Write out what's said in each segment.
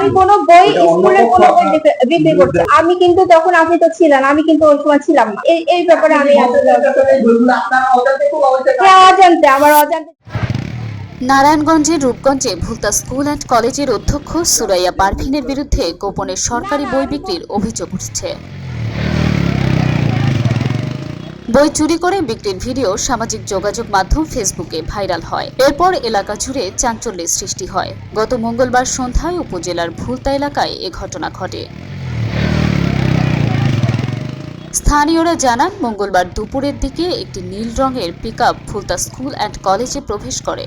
আমি কোনো বই স্কুলের কোনো বই বিক্রি- করতে আমি কিন্তু তখন আপনি তো ছিলেন আমি কিন্তু ওই সময় ছিলাম না। এই এই ব্যাপারে আমি হ্যাঁ, অজান্তে আমার অজান্তে। নারায়ণগঞ্জের রূপগঞ্জে ভুলতা স্কুল অ্যান্ড কলেজের অধ্যক্ষ সুরাইয়া পারভিনের বিরুদ্ধে গোপনে সরকারি বই বিক্রির অভিযোগ উঠছে। বই চুরি করে বিক্রির ভিডিও সামাজিক যোগাযোগ মাধ্যম ফেসবুকে ভাইরাল হয়। এরপর এলাকা জুড়ে চাঞ্চল্যের সৃষ্টি হয়। গত মঙ্গলবার সন্ধ্যায় উপজেলার ভুলতা এলাকায় এ ঘটনা ঘটে। স্থানীয়রা জানান, মঙ্গলবার দুপুরের দিকে একটি নীল রঙের পিকআপ ফুলতা স্কুল অ্যান্ড কলেজে প্রবেশ করে।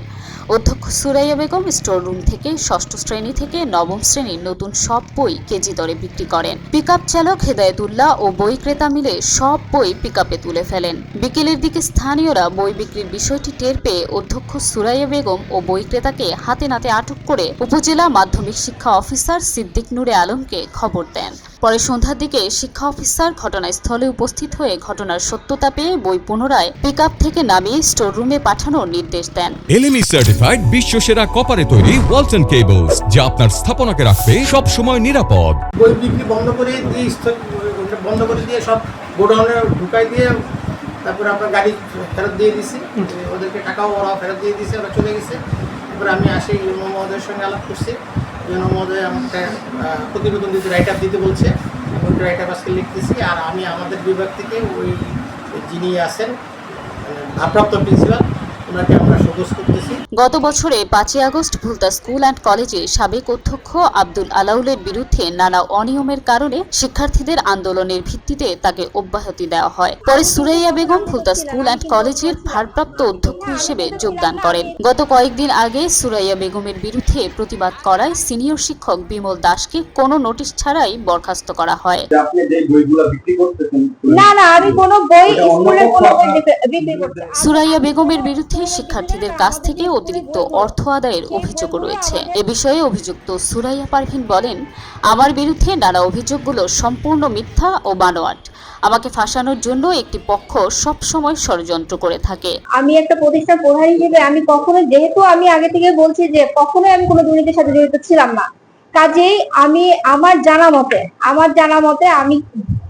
অধ্যক্ষ সুরাইয়া বেগম স্টোর রুম থেকে ষষ্ঠ শ্রেণি থেকে নবম শ্রেণির নতুন সব বই কেজি দরে বিক্রি করেন। পিকআপ চালক হেদায়েতুল্লাহ ও বই ক্রেতা মিলে সব বই পিকআপে তুলে ফেলেন। বিকেলের দিকে স্থানীয়রা বই বিক্রির বিষয়টি টের পেয়ে অধ্যক্ষ সুরাইয়া বেগম ও বই ক্রেতাকে হাতে নাতে আটক করে উপজেলা মাধ্যমিক শিক্ষা অফিসার সিদ্দিক নুরে আলমকে খবর দেন। পরে সন্ধ্যার দিকে শিক্ষা অফিসার ঘটনাস্থলে উপস্থিত হয়ে ঘটনার সত্যতা পেয়ে বই পুনরায় পিকআপ থেকে নামিয়ে স্টোর রুমে পাঠানোর নির্দেশ দেন। এলএমই সার্টিফাইড বিশ্ব সেরা কপারে তৈরি ওয়ালটন কেবলস যা আপনার স্থাপনাকে রাখবে সব সময় নিরাপদ। বই বিক্রি বন্ধ করে দিয়ে বন্ধ করে দিয়ে সব গোডাউনে ঢুকাই দিয়ে তারপরে আপনার গাড়ি ফেরত দিয়ে দিছি। ওদেরকে টাকাও ওরা ফেরত দিয়ে দিয়েছে ওরা চলে গেছে। তারপরে আমি আসি ইউনো মহোদয়ের সঙ্গে আলাপ করছি। ইউনো মহোদয় আমাকে প্রতিবেদন দিতে রাইট আপ দিতে বলছে। ওই রাইট লিখতেছি আর আমি আমাদের বিভাগ থেকে ওই যিনি আছেন ভারপ্রাপ্ত প্রিন্সিপাল, ওনাকে আমরা করতেছি। গত বছরে পাঁচই আগস্ট ভুলতা স্কুল অ্যান্ড কলেজে সাবেক অধ্যক্ষ আব্দুল আলাউলের বিরুদ্ধে নানা অনিয়মের কারণে শিক্ষার্থীদের আন্দোলনের ভিত্তিতে তাকে অব্যাহতি দেওয়া হয়। পরে সুরাইয়া বেগম ভুলতা স্কুল অ্যান্ড কলেজের ভারপ্রাপ্ত অধ্যক্ষ হিসেবে যোগদান করেন। গত কয়েকদিন আগে সুরাইয়া বেগমের বিরুদ্ধে প্রতিবাদ করায় সিনিয়র শিক্ষক বিমল দাসকে কোনো নোটিশ ছাড়াই বরখাস্ত করা হয়। যে আপনি যে বইগুলো বিক্রি করতেছেন না না আমি কোনো বই স্কুলের কোনো বই বিক্রি- বিক্রি করতে সুরাইয়া বেগমের বিরুদ্ধে শিক্ষার্থীদের কাছ থেকে অতিরিক্ত অর্থ আদায়ের অভিযোগ রয়েছে। এ বিষয়ে অভিযুক্ত সুরাইয়া পারভিন বলেন, আমার বিরুদ্ধে নানা অভিযোগগুলো সম্পূর্ণ মিথ্যা ও বানোয়াট। আমাকে ফাঁসানোর জন্য একটি পক্ষ সব সময় ষড়যন্ত্র করে থাকে। আমি একটা প্রতিষ্ঠান প্রধান হিসেবে আমি কখনো, যেহেতু আমি আগে থেকে বলছি যে কখনোই আমি কোনো দুর্নীতির সাথে জড়িত ছিলাম না। কাজেই আমি আমার জানা মতে, আমার জানা মতে আমি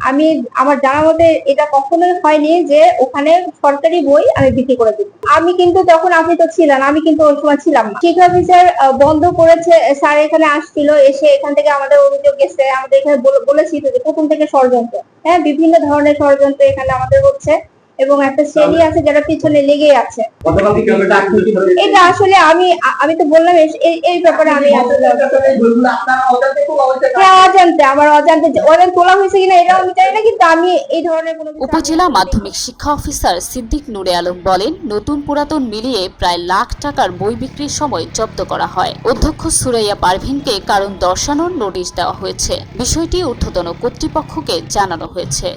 আমি, আমার জানা মতে এটা কখনোই হয়নি যে ওখানে সরকারি বই আমি বিক্রি করে দিই আমি কিন্তু তখন আপনি তো ছিলেন, আমি কিন্তু ওই সময় ছিলাম শিক্ষা অফিসার বন্ধ করেছে, স্যার এখানে আসছিল, এসে এখান থেকে আমাদের অভিযোগ গেছে আমাদের এখানে বলে- বলেছি প্রথম থেকে ষড়যন্ত্র। হ্যাঁ বিভিন্ন ধরনের ষড়যন্ত্র এখানে আমাদের হচ্ছে। এবং একটা শ্রেণি আছে যারা পিছনে লেগে আছে। এটা আসলে আমি আমি তো বললাম এই- ব্যাপারে আমি অজান্তে হ্যাঁ অজান্তে আমার অজান্তে। অনেক তোলা হয়েছে কিনা এটাও আমি জানি না কিন্তু আমি এই ধরনের কোনো উপজেলা মাধ্যমিক শিক্ষা অফিসার সিদ্দিক নুরে আলম বলেন নতুন পুরাতন মিলিয়ে প্রায় লাখ টাকার বই বিক্রির সময় জব্দ করা হয়। অধ্যক্ষ সুরাইয়া পারভিনকে কারণ দর্শানোর নোটিশ দেওয়া হয়েছে। বিষয়টি ঊর্ধ্বতন কর্তৃপক্ষকে জানানো হয়েছে।